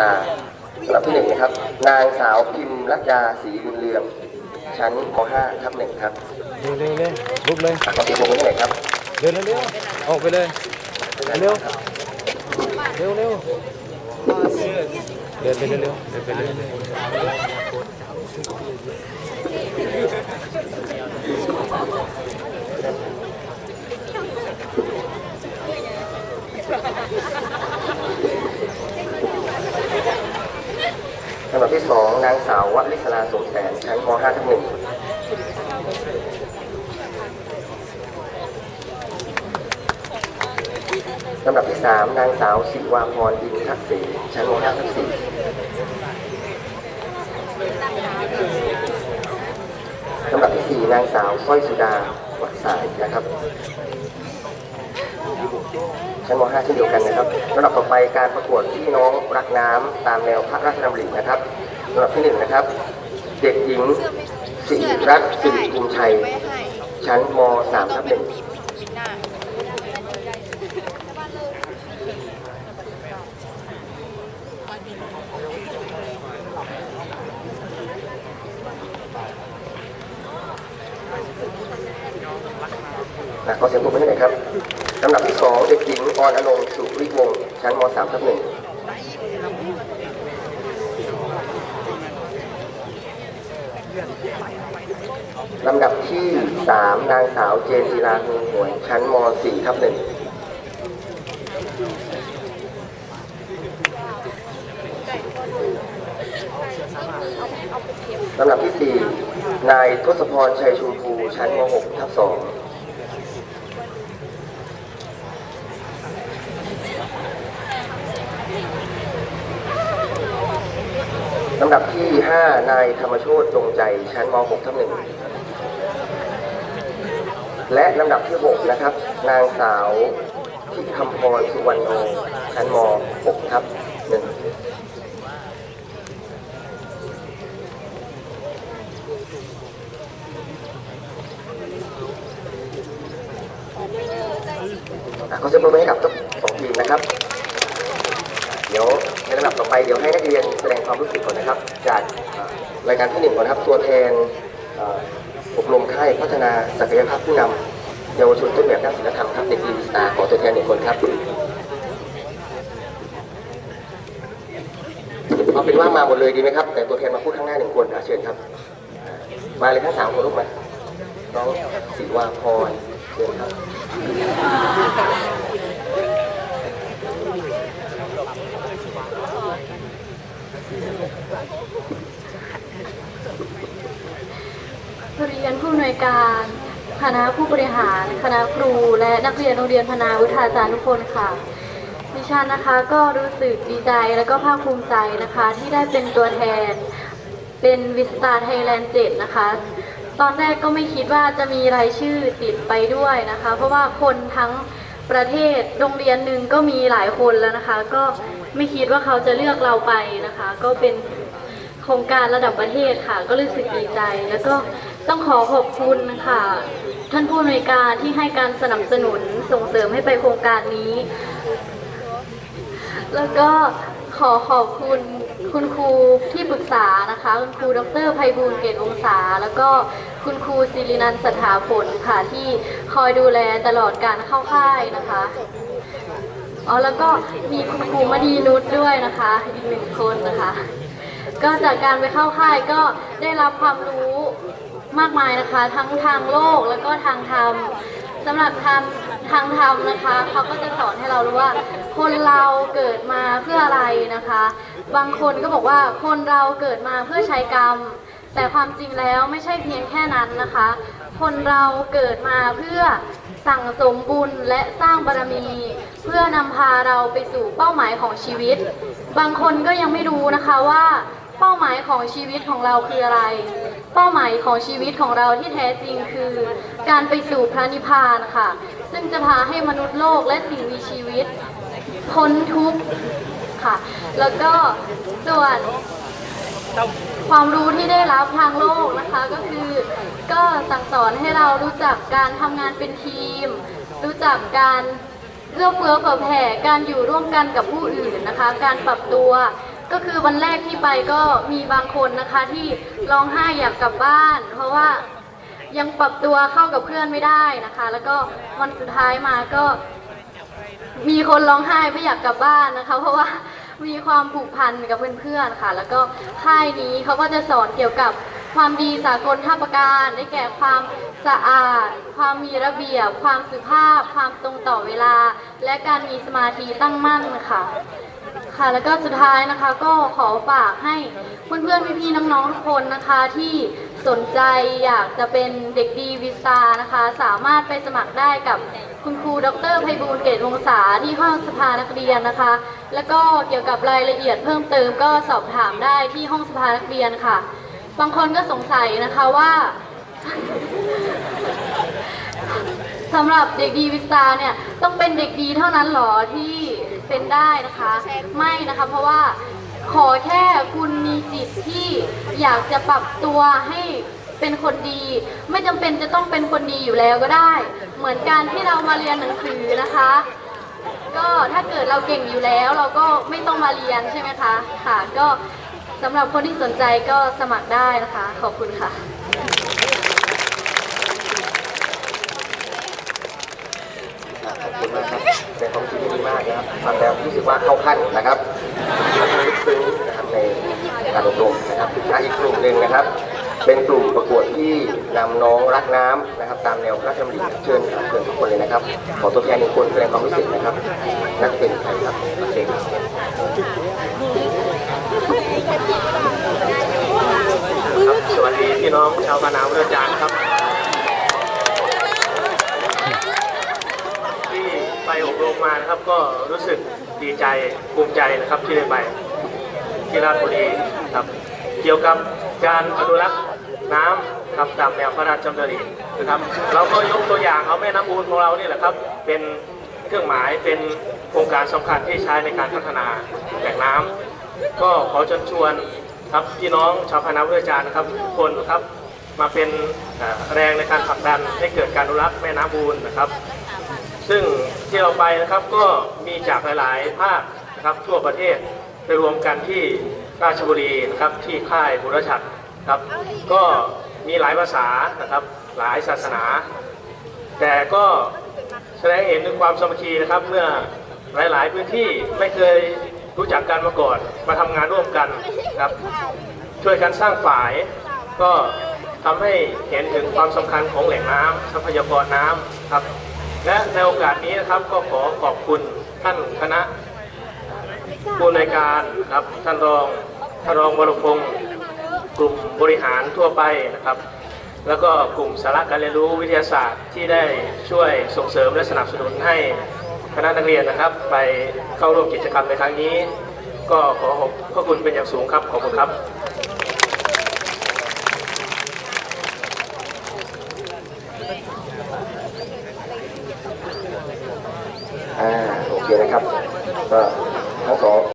อ่าลำดับที่หนึ่งนะครับ นางสาวพิมรัตดาศรีบุญเรืองชั้นม .5 ทับหนึ่งครับเร็วเร็วเร็วลุกเลยอะขอเสียงปรบมือให้หน่อยครับเร็วเร็วเร็วออกไปเลย เร็ว เร็วเร็วเดินไปเร็วเร็วเดินไปเร็ว ลำดับที่สองนางสาววลิศราสมแสนชั้นม .5 ทับหนึ่งลำดับที่สามนางสาวศิวาพรอินทักษีชั้นม .5 ทับสี่ลำดับที่สี่นางสาวสร้อยสุดาวัดสายนะครับ ชั้นม .5 เช่นเดียวกันนะครับลำดับต่อไปการประกวดพี่น้องรักน้ำตามแนวพระราชดำรินะครับลำดับที่หนึ่งนะครับ เด็กหญิงสิริรัตน์สิริภูมิชัยชั้นม .3 ทับหนึ่งนะขอเสียงปรบมือให้หน่อยครับ ลำดับที่สองเด็กหญิงออนอนงสุริวงศ์ชั้นม .3 ทับหนึ่งลำดับที่3นางสาวเจนจีราฮูหวนชั้นม .4 ทับหนึ่งลำดับที่4นายทศพรชัยชุมพู ชั้นม .6 ทับ2 ลำดับที่ 5 นายธรรมโชตจงใจชั้นม .6 ทับหนึ่งและลำดับที่ 6 นะครับ นางสาวทิคำพรสุวรรณโนชั้นม .6 ทับหนึ่งอะเสียงปรบมือให้กับทั้งสองทีมนะครับ เดี๋ยวในลำดับต่อ ไปเดี๋ยวให้นักเรียนแสดงความรู้สึกก่อนนะครับ จากรายการที่หนึ่งก่อนนะครับ ตัวแทนอบรมค่ายพัฒนาศักยภาพผู้นำเยาวชนต้นแบบด้านศิลธรรมครับเด็กดีสตาร์ขอตัวแทนหนึ่งคนครับเอาเป็นว่ามาหมดเลยดีไหมครับ แต่ตัวแทนมาพูดข้างหน้าหนึ่งคนอะเชิญครับ มาเลยทั้งสามคนลูกมาน้องศิวาพรเชิญครับ เรียนผู้อำนวยการ คณะผู้บริหาร คณะครู และนักเรียนโรงเรียนพนาวุฒาจารย์ทุกคนค่ะดิฉันนะคะก็รู้สึกดีใจและก็ภาคภูมิใจนะคะ ที่ได้เป็นตัวแทน เป็นวิสตาไทยแลนด์เจ็ดนะคะ ตอนแรกก็ไม่คิดว่าจะมีรายชื่อติดไปด้วยนะคะ เพราะว่าคนทั้งประเทศโรงเรียนหนึ่งก็มีหลายคนแล้วนะคะ ก็ไม่คิดว่าเขาจะเลือกเราไปนะคะ ก็เป็นโครงการระดับประเทศค่ะ ก็รู้สึกดีใจ แล้วก็ต้องขอขอบคุณค่ะ ท่านผู้อำนวยการที่ให้การสนับสนุนส่งเสริมให้ไปโครงการนี้ แล้วก็ขอขอบคุณคุณครูที่ปรึกษานะคะ คุณครูดรไพบูลย์เกตวงศาแล้วก็คุณครูศิรินันท์สถาผลค่ะที่คอยดูแลตลอดการเข้าค่ายนะคะอ๋อแล้วก็มีคุณครูมณีนุชด้วยนะคะอีกหนึ่งคนนะคะ ก็จากการไปเข้าค่ายก็ได้รับความรู้ มากมายนะคะ ทั้งทางโลกแล้วก็ทางธรรมสำหรับทางทางธรรมนะคะเขาก็จะสอนให้เรารู้ว่า คนเราเกิดมาเพื่ออะไรนะคะ บางคนก็บอกว่าคนเราเกิดมาเพื่อใช้กรรม แต่ความจริงแล้วไม่ใช่เพียงแค่นั้นนะคะ คนเราเกิดมาเพื่อสั่งสมบุญและสร้างบารมี เพื่อนำพาเราไปสู่เป้าหมายของชีวิต บางคนก็ยังไม่รู้นะคะว่า เป้าหมายของชีวิตของเราคืออะไร เป้าหมายของชีวิตของเราที่แท้จริงคือ การไปสู่พระนิพพานค่ะ ซึ่งจะพาให้มนุษย์โลกและสิ่งมีชีวิตพ้นทุกข์ค่ะ แล้วก็ส่วนความรู้ที่ได้รับทางโลกนะคะก็คือก็สั่งสอนให้เรารู้จักการทำงานเป็นทีม รู้จักการเอื้อเฟื้อเผื่อแผ่การอยู่ร่วมกันกับผู้อื่นนะคะ การปรับตัว ก็คือวันแรกที่ไปก็มีบางคนนะคะที่ร้องไห้อยากกลับบ้าน เพราะว่ายังปรับตัวเข้ากับเพื่อนไม่ได้นะคะ แล้วก็วันสุดท้ายมาก็ มีคนร้องไห้ไม่อยากกลับบ้านนะคะ เพราะว่ามีความผูกพันกับเพื่อนๆค่ะ แล้วก็ค่ายนี้เขาก็จะสอนเกี่ยวกับความดีสากลท่าประการ ได้แก่ความสะอาด ความมีระเบียบ ความสุภาพ ความตรงต่อเวลา และการมีสมาธิตั้งมั่นค่ะ ค่ะ แล้วก็สุดท้ายนะคะก็ขอฝากให้เพื่อนๆพี่ๆน้องๆทุกคนนะคะที่สนใจอยากจะเป็นเด็กดีวิซานะคะ สามารถไปสมัครได้กับคุณครู ดรไพบูลเกตวงศาที่ห้องสภานักเรียนนะคะ แล้วก็เกี่ยวกับรายละเอียดเพิ่มเติมก็สอบถามได้ที่ห้องสภานักเรียนค่ะ บางคนก็สงสัยนะคะว่า สำหรับเด็กดีวิสตาเนี่ยต้องเป็นเด็กดีเท่านั้นหรอที่เป็นได้นะคะ ไม่นะคะเพราะว่าขอแค่คุณมีจิตที่อยากจะปรับตัวให้เป็นคนดี ไม่จำเป็นจะต้องเป็นคนดีอยู่แล้วก็ได้ เหมือนการที่เรามาเรียนหนังสือนะคะ ก็ถ้าเกิดเราเก่งอยู่แล้วเราก็ไม่ต้องมาเรียนใช่ไหมคะค่ะก็สำหรับคนที่สนใจก็สมัครได้นะคะ ขอบคุณค่ะ อ่าขอบ คุณมากครับเป็นความคิดที่ดีมากนะครับฟังแล้วรู้สึกว่าเข้าขั้นนะครับแล้วก็ลึกซึ้งนะครับในการอบรมนะครับอีกกลุ่มหนึ่งนะครับ เป็นกลุ่มประกวดที่นำน้องรักน้ำนะครับ ตามแนวพระราชดำริเชิญเชิญทุกคนเลยนะครับ ขอตัวแทนหนึ่งคนแสดงความรู้สึกนะครับ นักเป็นใครครับเชิญครับครับสวัสดีพี่น้องชาวบานาวอจารย์ครับ ที่ มานะครับก็รู้สึกดีใจภูมิใจนะครับที่ได้ไปที่ราชบุรีครับ เกี่ยวกับการอนุรักษ์น้ำครับตามแนวพระราชดำรินะครับ เราก็ยกตัวอย่างเอาแม่น้ำอูนของเรานี่แหละครับ เป็นเครื่องหมายเป็นโครงการสำคัญที่ใช้ในการพัฒนาแหล่งน้ำก็ขอเชิญชวนครับพี่น้องชาวคณะวิทยาจารย์นะครับทุกคนนะครับมาเป็นแรงในการผลักดันให้เกิดการอนุรักษ์แม่น้ำบูนนะครับ ซึ่งที่เราไปนะครับก็มีจากหลาย ๆ ภาคนะครับทั่วประเทศไปรวมกันที่ราชบุรีนะครับที่ค่ายบุรชัดครับ ก็มีหลายภาษานะครับหลายศาสนา แต่ก็แสดงเห็นถึงความสามัคคีนะครับ เมื่อหลาย ๆ พื้นที่ไม่เคยรู้จักกันมาก่อนมาทำงานร่วมกันครับ ช่วยกันสร้างฝ่าย ก็ทำให้เห็นถึงความสำคัญของแหล่งน้ำทรัพยากรน้ำครับ และในโอกาสนี้นะครับก็ขอขอบคุณท่านคณะผู้ในวยการครับท่านรองท่านรองวรพงศ์กลุ่มบริหารทั่วไปนะครับ แล้วก็กลุ่มสาระการเรียนรู้วิทยาศาสตร์ที่ได้ช่วยส่งเสริมและสนับสนุนให้คณะนักเรียนนะครับ ไปเข้าร่วมกิจกรรมในครั้งนี้ ก็ขอขอบพระคุณเป็นอย่างสูงครับขอบคุณครับ คนะครับก็ขอ